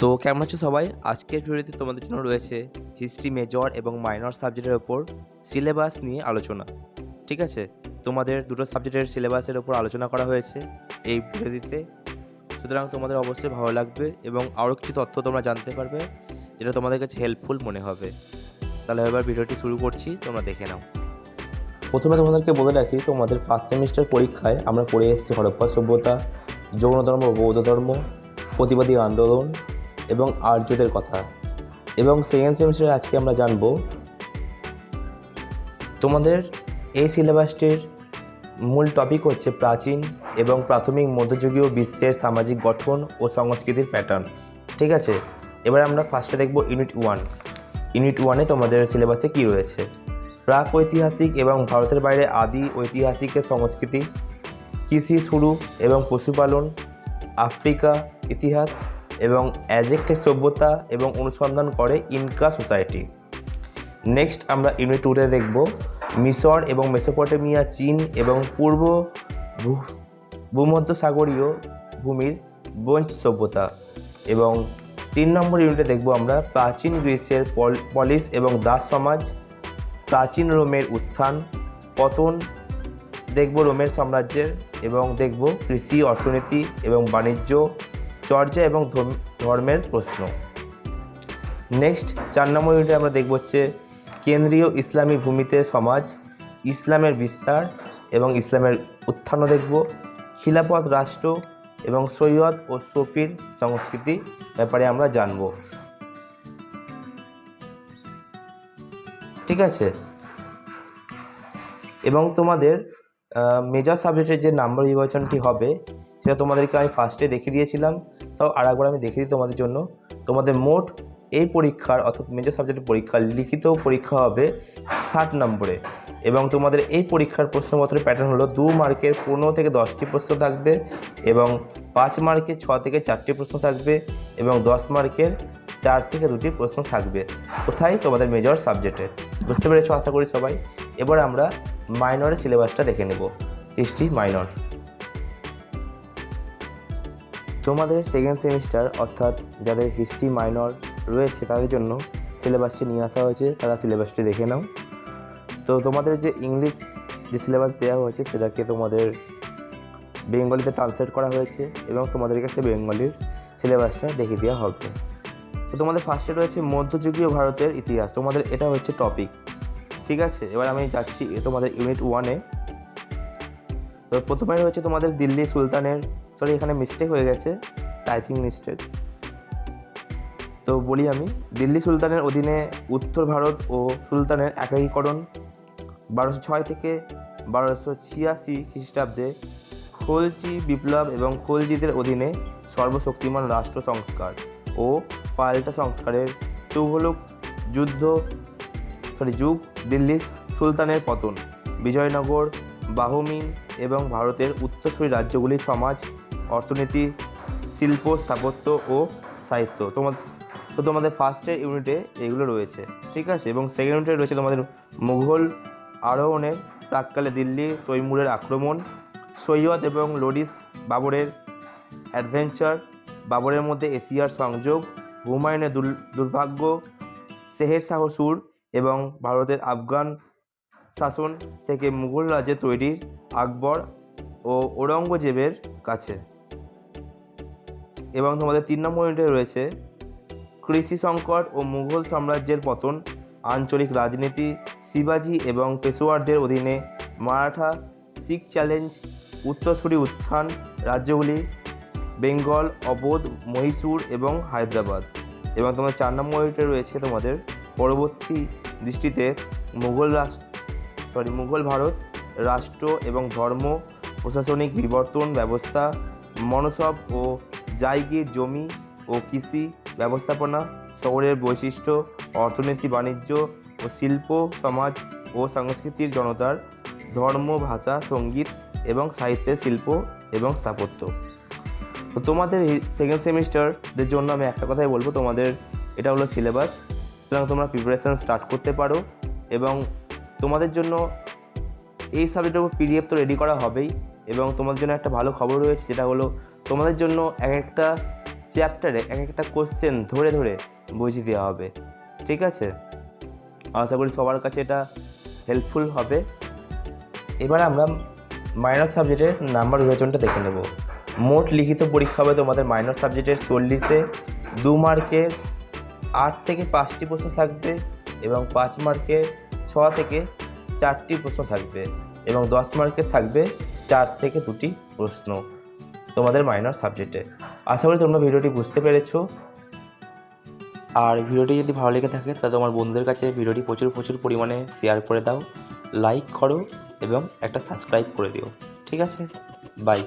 তো কেমন আছো সবাই? আজকের ভিডিওতে তোমাদের জন্য রয়েছে হিস্ট্রি মেজর এবং মাইনর সাবজেক্টের ওপর সিলেবাস নিয়ে আলোচনা, ঠিক আছে? তোমাদের দুটো সাবজেক্টের সিলেবাসের ওপর আলোচনা করা হয়েছে এই ভিডিওটিতে সুতরাং তোমাদের অবশ্যই ভালো লাগবে এবং আরও কিছু তথ্য তোমরা জানতে পারবে, যেটা তোমাদের কাছে হেল্পফুল মনে হবে। তাহলে এবার ভিডিওটি শুরু করছি, তোমরা দেখে নাও। প্রথমে তোমাদেরকে বলে রাখি, তোমাদের ফার্স্ট সেমিস্টার পরীক্ষায় আমরা পড়ে এসেছি হরপ্পা সভ্যতা যৌন ধর্ম বৌদ্ধ ধর্ম, প্রতিবাদী আন্দোলন এবং আর্যদের কথা। এবং সেকেন্ড সেমিস্টারে আজকে আমরা জানব, তোমাদের এই সিলেবাসটির মূল টপিক হচ্ছে প্রাচীন এবং প্রাথমিক, মধ্যযুগীয় বিশ্বের সামাজিক গঠন ও সংস্কৃতির প্যাটার্ন ঠিক আছে? এবার আমরা ফার্স্টে দেখব ইউনিট ওয়ান ইউনিট ওয়ানে তোমাদের সিলেবাসে কি রয়েছে? প্রাক ঐতিহাসিক এবং ভারতের বাইরে আদি ঐতিহাসিকের সংস্কৃতি, কৃষি শুরু এবং পশুপালন, আফ্রিকা ইতিহাস এবং অ্যাজেক্টের সভ্যতা এবং অনুসন্ধান করে ইনকা সোসাইটি। নেক্সট আমরা ইউনিট টুতে দেখব। মিশর এবং মেসোপটেমিয়া, চীন এবং পূর্ব ভূমধ্যসাগরীয় ভূমির ব্রোঞ্জ সভ্যতা এবং তিন নম্বর ইউনিটে দেখব আমরা প্রাচীন গ্রিসের পল- পলিস এবং দাস সমাজ, প্রাচীন রোমের উত্থান, পতন, দেখব রোমের সাম্রাজ্যের এবং দেখব কৃষি, অর্থনীতি এবং বাণিজ্য চর্যা এবং ধর্ম- ধর্মের প্রশ্ন। নেক্সট চার নম্বর ইউনিটে আমরা দেখব হচ্ছে কেন্দ্রীয় ইসলামী ভূমিতে সমাজ, ইসলামের বিস্তার এবং ইসলামের উত্থানও দেখব, খিলাফত, রাষ্ট্র এবং সৈয়দ ও সফির সংস্কৃতি ব্যাপারে আমরা জানব। ঠিক আছে? এবং তোমাদের মেজর সাবজেক্টের যে নাম্বার বিভাজনটি হবে সেটা তোমাদেরকে আমি ফার্স্টে দেখিয়ে দিয়েছিলাম, তাও আর একবার আমি দেখে দিই তোমাদের জন্য। তোমাদের মোট এই পরীক্ষার অর্থাৎ মেজর সাবজেক্টের পরীক্ষার লিখিত পরীক্ষা হবে ষাট নম্বরে। এবং তোমাদের এই পরীক্ষার প্রশ্নপত্রের প্যাটার্ন হলো দু মার্কের পনেরো থেকে দশটি প্রশ্ন থাকবে এবং পাঁচ মার্কের ছ থেকে চারটি প্রশ্ন থাকবে এবং দশ মার্কের চার থেকে দুটি প্রশ্ন থাকবে। কোথায়? তোমাদের মেজর সাবজেক্টে বুঝতে পেরেছ? আশা করি সবাই। এবার আমরা মাইনরের সিলেবাসটা দেখে নেব। হিস্ট্রি মাইনর তোমাদের সেকেন্ড সেমিস্টার অর্থাৎ যাদের হিস্ট্রি মাইনর রয়েছে তাদের জন্য সিলেবাসটি নিয়ে আসা হয়েছে। তারা সিলেবাসটি দেখে নাও। তো তোমাদের যে ইংলিশ যে সিলেবাস দেওয়া হয়েছে, সেটাকে তোমাদের বেঙ্গলিতে ট্রান্সলেট করা হয়েছে এবং তোমাদের কাছে বেঙ্গলির সিলেবাসটা দেখিয়ে দেওয়া হবে। তো তোমাদের ফার্স্টে রয়েছে মধ্যযুগীয় ভারতের ইতিহাস। তোমাদের এটা হচ্ছে টপিক ঠিক আছে? এবার আমি যাচ্ছি তোমাদের ইউনিট ওয়ানে তো প্রথমে রয়েছে তোমাদের দিল্লি সুলতানের সরি এখানে মিস্টেক হয়ে গেছে। টাইপিং মিস্টেক তো বলি আমি, দিল্লি সুলতানের অধীনে উত্তর ভারত ও সুলতানের একাকীকরণ বারোশো ছয় থেকে বারোশো ছিয়াশি খ্রিস্টাব্দে খলজি বিপ্লব এবং খোলজিদের অধীনে সর্বশক্তিমান রাষ্ট্র সংস্কার ও পাল্টা সংস্কারের তুঘলক যুদ্ধ সরি যুগ দিল্লি সুলতানের পতন, বিজয়নগর, বাহমিন এবং ভারতের উত্তরসূরি রাজ্যগুলির সমাজ অর্থনীতি, শিল্প, স্থাপত্য ও সাহিত্য। তোমার তো তোমাদের ফার্স্টের ইউনিটে এগুলো রয়েছে, ঠিক আছে? এবং সেকেন্ড ইউনিটে রয়েছে তোমাদের মুঘল আরোহণের প্রাককালে দিল্লি, তৈমুরের আক্রমণ, সৈয়দ এবং লোডিস বাবরের অ্যাডভেঞ্চার বাবরের মধ্যে এশিয়ার সংযোগ, হুমায়ুনের দুর- দুর্ভাগ্য সেহের শাহ সুর এবং ভারতের আফগান শাসন থেকে মুঘল রাজ্যে তৈরির আকবর ও ঔরঙ্গজেবের কাছে। এবং তোমাদের তিন নম্বর ইউনিটে রয়েছে কৃষি সংকট ও মুঘল সাম্রাজ্যের পতন, আঞ্চলিক রাজনীতি, শিবাজি এবং পেশোয়ারদের অধীনে মারাঠা শিখ চ্যালেঞ্জ উত্তরসূরি উত্থান রাজ্যগুলি, বেঙ্গল, অবোধ, মহীশূর এবং হায়দ্রাবাদ। এবং তোমার চার নম্বর ইউনিটে রয়েছে তোমাদের পরবর্তী দৃষ্টিতে মুঘল রাষ্ট্র সরি মুঘল ভারত, রাষ্ট্র এবং ধর্ম, প্রশাসনিক বিবর্তন ব্যবস্থা, মনসব ও জায়গির জমি ও কৃষি ব্যবস্থাপনা শহরের বৈশিষ্ট্য, অর্থনীতি, বাণিজ্য ও শিল্প, সমাজ ও সংস্কৃতির জনতার ধর্ম, ভাষা, সংগীত এবং সাহিত্যের শিল্প এবং স্থাপত্য। তো তোমাদের সেকেন্ড সেমিস্টারদের জন্য আমি একটা কথাই বলব তোমাদের, এটা হলো সিলেবাস সুতরাং তোমরা প্রিপারেশান স্টার্ট করতে পারো এবং তোমাদের জন্য এই সাবজেক্টের উপর পিডিএফ তো রেডি করা হবেই। এবং তোমাদের জন্য একটা ভালো খবর রয়েছে, যেটা হলো তোমাদের জন্য এক একটা চ্যাপ্টারে এক একটা কোশ্চেন ধরে ধরে বুঝিয়ে দেওয়া হবে, ঠিক আছে? আশা করি সবার কাছে এটা হেল্পফুল হবে। এবার আমরা মাইনর সাবজেক্টের নাম্বার বিভাজনটা দেখে নেব। মোট লিখিত পরীক্ষা হবে তোমাদের মাইনর সাবজেক্টের চল্লিশে। দু মার্কের আট থেকে পাঁচটি প্রশ্ন থাকবে এবং পাঁচ মার্কের ছ থেকে চারটি প্রশ্ন থাকবে এবং দশ মার্কের থাকবে চার থেকে দুটি প্রশ্ন তোমাদের মাইনর সাবজেক্টে আশা করি তোমরা ভিডিওটি বুঝতে পেরেছ। আর ভিডিওটি যদি ভালো লেগে থাকে, তাহলে তোমার বন্ধুদের কাছে ভিডিওটি প্রচুর প্রচুর পরিমাণে শেয়ার করে দাও লাইক করো এবং একটা সাবস্ক্রাইব করে দিও। ঠিক আছে? বাই